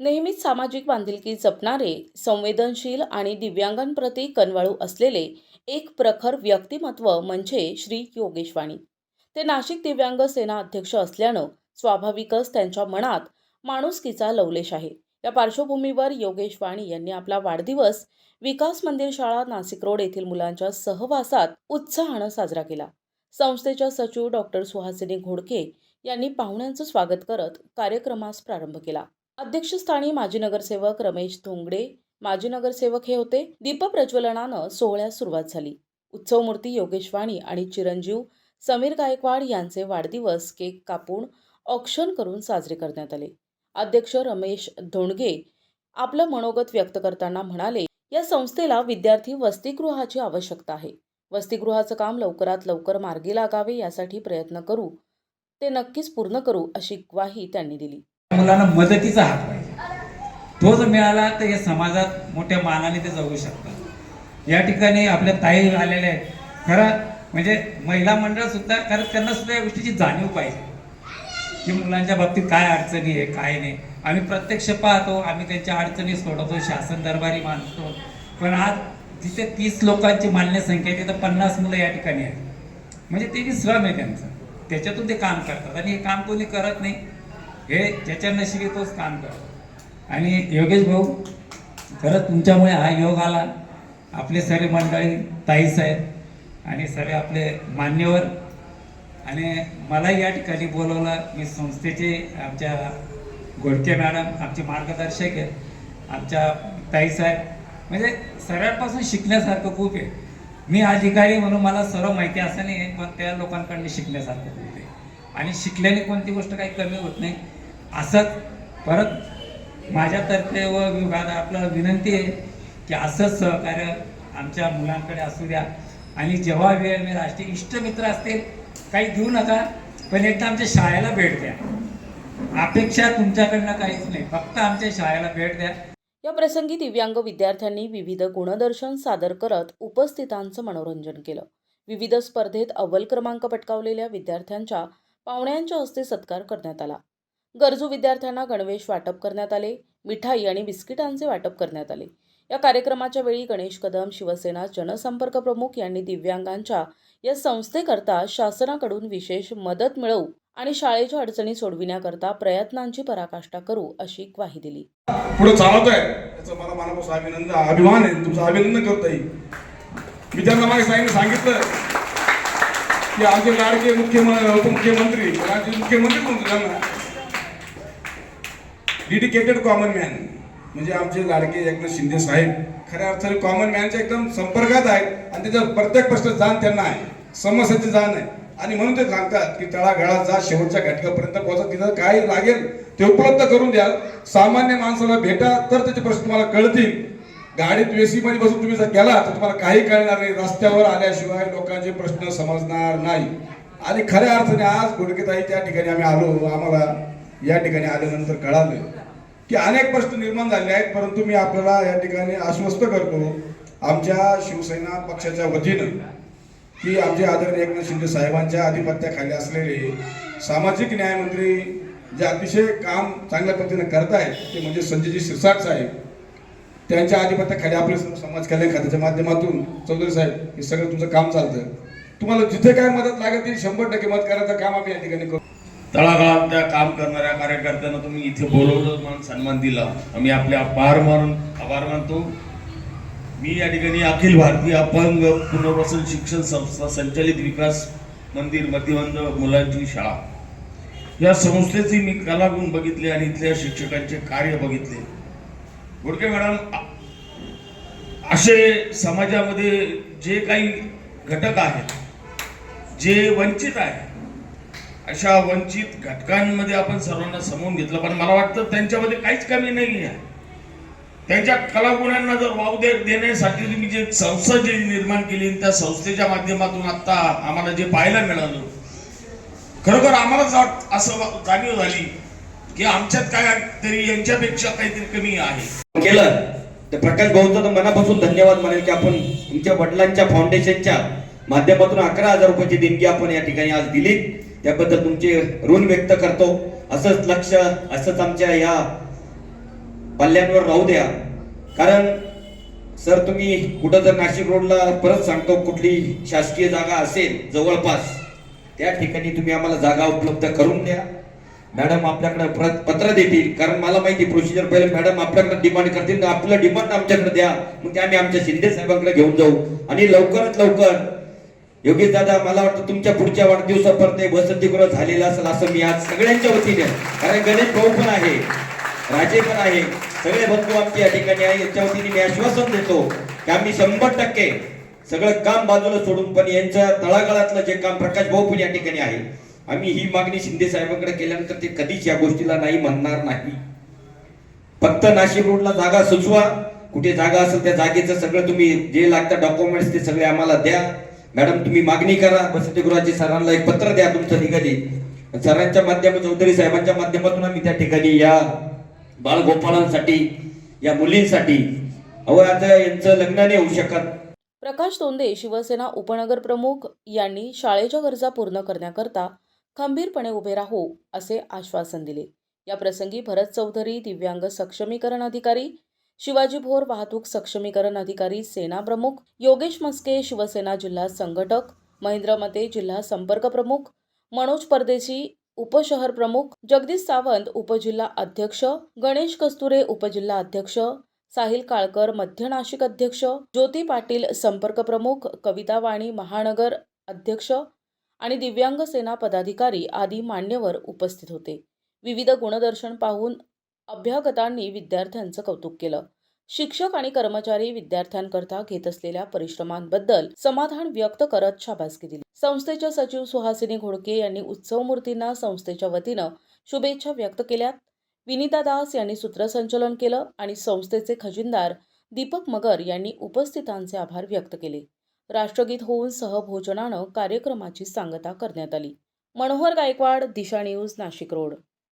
नेहमीच सामाजिक बांधिलकी जपणारे संवेदनशील आणि दिव्यांगांप्रती कनवाळू असलेले एक प्रखर व्यक्तिमत्व म्हणजे श्री योगेशवाणी. ते नाशिक दिव्यांग सेना अध्यक्ष असल्यानं स्वाभाविकच त्यांच्या मनात माणुसकीचा लवलेश आहे. या पार्श्वभूमीवर योगेश वाणी यांनी आपला वाढदिवस विकास मंदिर शाळा नाशिक रोड येथील मुलांच्या सहवासात उत्साहानं साजरा केला. संस्थेच्या सचिव डॉक्टर सुहासिनी घोडके यांनी पाहुण्यांचं स्वागत करत कार्यक्रमास प्रारंभ केला. अध्यक्षस्थानी माजी नगरसेवक रमेश धोंगडे माजी नगरसेवक हे होते. दीपप्रज्वलनानं सोहळ्यास सुरुवात झाली. उत्सवमूर्ती योगेश वाणी आणि चिरंजीव समीर गायकवाड यांचे वाढदिवस केक कापून ऑक्शन करून साजरे करण्यात आले. अध्यक्ष रमेश धोंडगे आपलं मनोगत व्यक्त करताना म्हणाले या संस्थेला विद्यार्थी वसतिगृहाची आवश्यकता आहे. वसतिगृहाचं काम लवकरात लवकर मार्गी लागावे यासाठी प्रयत्न करू. ते नक्कीच पूर्ण करू अशी ग्वाही त्यांनी दिली. मुलांना मदतीचा हात पाहिजे. तो जर मिळाला तर हे समाजात मोठ्या मानाने ते जाऊ शकतात. या ठिकाणी आपल्या ताई आलेल्या आहेत. खरं म्हणजे महिला मंडळ सुद्धा खरं त्यांना सुद्धा या गोष्टीची जाणीव पाहिजे. की मुलांच्या बाबतीत काय अडचणी आहे काय नाही. आम्ही प्रत्यक्ष पाहतो आम्ही त्यांच्या अडचणी सोडवतो शासन दरबारी मानतो. पण आज जिथे तीस लोकांची मान्य संख्या आहे तिथं पन्नास मुलं या ठिकाणी आहेत. म्हणजे ते श्रम आहे त्यांचं. त्याच्यातून ते काम करतात. आणि हे काम कोणी करत नाही. हे त्याच्या नशिबी तोच काम करतो. आणि योगेश भाऊ खरंच तुमच्यामुळे हा योग आला. आपले सर्व मंडळी ताई साहेब आणि सर्व आपले मान्यवर. आणि मला या ठिकाणी बोलवलं मी संस्थेचे आमच्या गोडके मॅडम आमचे मार्गदर्शक आहेत आमच्या ताई साहेब. म्हणजे सगळ्यांपासून शिकण्यासारखं खूप आहे. मी अधिकारी म्हणून मला सर्व माहिती असं नाही आहे पण त्या लोकांकडनं शिकण्यासारखं खूप आहे. आणि शिकल्याने कोणती गोष्ट काही कमी होत नाही. असंच परत माझ्यातर्फे व विभाग आपल्याला विनंती आहे की असंच सहकार्य आमच्या मुलांकडे असू द्या. आणि जेव्हा वेळ मी राष्ट्रीय इष्टमित्र असतील काही देऊ नका पण एकदा आमच्या शाळेला भेट द्या. अपेक्षा तुमच्याकडनं काहीच नाही. फक्त आमच्या शाळेला भेट द्या. या प्रसंगी दिव्यांग विद्यार्थ्यांनी विविध गुणदर्शन सादर करत उपस्थितांचं मनोरंजन केलं. विविध स्पर्धेत अव्वल क्रमांक पटकावलेल्या विद्यार्थ्यांच्या पाहुण्यांच्या हस्ते सत्कार करण्यात आला. गरजू विद्यार्थ्यांना गणवेश वाटप करण्यात आले मिठाई आणि बिस्किटांचे वाटप करण्यात आले. या कार्यक्रमाच्या वेळी गणेश कदम शिवसेना जनसंपर्क प्रमुख यांनी दिव्यांगांच्या या संस्थेकरता शासनाकडून विशेष मदत मिळवू आणि शाळेच्या अडचणी सोडविण्याकरता प्रयत्नांची पराकाष्ठा करू अशी ग्वाही दिली. पुढे चालत आहे याचा मला मनापासून अभिनंदन अभिमान आहे. तुमचं अभिनंदन करत आहे मी त्यांना मागे सांगितलं सांगितलं की आमचे लाडके मुख्यमंत्री उपमुख्यमंत्री राज्य मुख्यमंत्री म्हणतो त्यांना डेडिकेटेड कॉमन मॅन म्हणजे आमचे लाडके एकनाथ शिंदे साहेब खऱ्या अर्थाने कॉमन मॅनच्या एकदम संपर्कात आहेत आणि त्याच्या प्रत्येक प्रश्न जाण त्यांना आहे. समस्याची जाण आहे. आणि म्हणून ते सांगतात की तळागाळात जा शेवटच्या घटकापर्यंत पोहोचा तिथं काय लागेल ते उपलब्ध करून द्याल. सामान्य माणसाला भेटा तर त्याचे प्रश्न तुम्हाला कळतील. गाडीत वेसी मध्ये बसून तुम्ही जर गेला तर तुम्हाला काही कळणार नाही. रस्त्यावर आल्याशिवाय लोकांचे प्रश्न समजणार नाही. आणि खऱ्या अर्थाने आज गुडकेताई त्या ठिकाणी आम्ही आलो. आम्हाला या ठिकाणी आल्यानंतर कळालं की अनेक प्रश्न निर्माण झाले आहेत परंतु मी आपल्याला या ठिकाणी आश्वस्त करतो आमच्या शिवसेना पक्षाच्या वतीनं की आमचे आदरणीय एकनाथ शिंदे साहेबांच्या आधिपत्याखाली असलेले सामाजिक न्यायमंत्री जे अतिशय काम चांगल्या पद्धतीने करतायत ते म्हणजे संजयजी शिरसाट साहेब. त्यांच्या आधिपत्याखाली आपले समाज कल्याण खात्याच्या माध्यमातून चौधरी साहेब हे सगळं तुमचं काम चालतं तुम्हाला जिथे काय मदत लागेल ती शंभर टक्के मदत करायचं काम आम्ही या ठिकाणी करू. तळागाळात त्या काम करणाऱ्या कार्यकर्त्यांना तुम्ही इथे बोलवलं म्हणून सन्मान दिला. आम्ही आपले आभार मानून आभार मानतो. मी या ठिकाणी अखिल भारतीय अपंग पुनर्वसन शिक्षण संस्था संचालित विकास मंदिर मध्यमंद मुलांची शाळा. या संस्थेचे मी कलागुण बघितले आणि इथल्या शिक्षकांचे कार्य बघितले. गोडके मॅडम असे समाजामध्ये जे काही घटक आहेत जे वंचित आहेत अशा वंचित घटकांमध्ये आपण सर्वांना समोर घेतलं. पण मला वाटतं त्यांच्यामध्ये काहीच कमी नाही आहे. त्यांच्या कलागुणांना जर वाव दे देण्यासाठी तुम्ही जे संस्था जे निर्माण केली त्या संस्थेच्या माध्यमातून आता आम्हाला जे पाहायला मिळालं. खरोखर आम्हाला असं जाणीव झाली की आमच्यात काय तरी यांच्यापेक्षा काहीतरी कमी आहे. केलं. तर प्रकाश भाऊंचा तर मनापासून धन्यवाद म्हणेल की आपण तुमच्या वडिलांच्या फाउंडेशनच्या माध्यमातून अकरा हजार रुपयाची देणगी आपण या ठिकाणी आज दिली त्याबद्दल तुमचे ऋण व्यक्त करतो. असंच लक्ष असंच आमच्या या पल्ल्यांवर राहू द्या. कारण सर तुम्ही कुठं जर नाशिक रोडला परत सांगतो कुठली शासकीय जागा असेल जवळपास त्या ठिकाणी तुम्ही आम्हाला जागा उपलब्ध करून द्या. मॅडम आपल्याकडे परत पत्र देतील. कारण मला माहिती प्रोसिजर पहिले मॅडम आपल्याकडे डिमांड करतील. तर आपलं डिमांड आमच्याकडे द्या. मग ते आम्ही आमच्या शिंदे साहेबांकडे घेऊन जाऊ. आणि लवकरात लवकर योगेश दादा मला वाटतं तुमच्या पुढच्या वाढदिवसापर्यंत हे वसतिगृह झालेलं असेल असं मी आज सगळ्यांच्या वतीने कारण गणेश भाऊ पण आहे राजे पण आहे सगळे बंधू आमचे या ठिकाणी आहे. याच्या वतीने मी आश्वासन देतो की आम्ही शंभर टक्के सगळं काम बाजूला सोडून पण यांच्या तळागाळातलं जे काम प्रकाश भाऊ पण या ठिकाणी आहे आम्ही ही मागणी शिंदे साहेबांकडे केल्यानंतर ते कधीच या गोष्टीला नाही म्हणणार नाही. फक्त नाशिक रोडला जागा सुचवा कुठे जागा असेल त्या जागेचं सगळं तुम्ही जे लागतं डॉक्युमेंट्स ते सगळे आम्हाला द्या. मॅडम तुम्ही मागणी करा. वसतिगृहाची सरांना एक पत्र द्या तुमचं निघाली सरांच्या माध्यमातून चौधरी साहेबांच्या माध्यमातून आम्ही त्या ठिकाणी या बाळगोपाळांसाठी या मुलींसाठी अहो आता यांचं लग्न नाही होऊ शकत. प्रकाश तोंडे शिवसेना उपनगर प्रमुख यांनी शाळेच्या गरजा पूर्ण करण्याकरता खंबीरपणे उभे राहू असे आश्वासन दिले. या प्रसंगी भरत चौधरी दिव्यांग सक्षमीकरण अधिकारी शिवाजी भोर वाहतूक सक्षमीकरण अधिकारी सेना प्रमुख योगेश मस्के शिवसेना जिल्हा संघटक महेंद्र मते जिल्हा संपर्क प्रमुख मनोज परदेशी उपशहर प्रमुख जगदीश सावंत उपजिल्हा अध्यक्ष गणेश कस्तुरे उपजिल्हा अध्यक्ष साहिल काळकर मध्य नाशिक अध्यक्ष ज्योती पाटील संपर्क प्रमुख कविता वाणी महानगर अध्यक्ष आणि दिव्यांग सेना पदाधिकारी आदी मान्यवर उपस्थित होते. विविध गुणदर्शन पाहून अभ्यागतांनी विद्यार्थ्यांचं कौतुक केलं. शिक्षक आणि कर्मचारी विद्यार्थ्यांकरता घेत असलेल्या परिश्रमांबद्दल समाधान व्यक्त करत शाबासकी दिली. संस्थेच्या सचिव सुहासिनी घोडके यांनी उत्सव मूर्तींना संस्थेच्या वतीनं शुभेच्छा व्यक्त केल्यात. विनिता दास यांनी सूत्रसंचलन केलं आणि संस्थेचे खजिनदार दीपक मगर यांनी उपस्थितांचे आभार व्यक्त केले. राष्ट्रगीत होऊन सहभोजनानं कार्यक्रमाची सांगता करण्यात आली. Manohar Gaikwad Disha news Nashik road.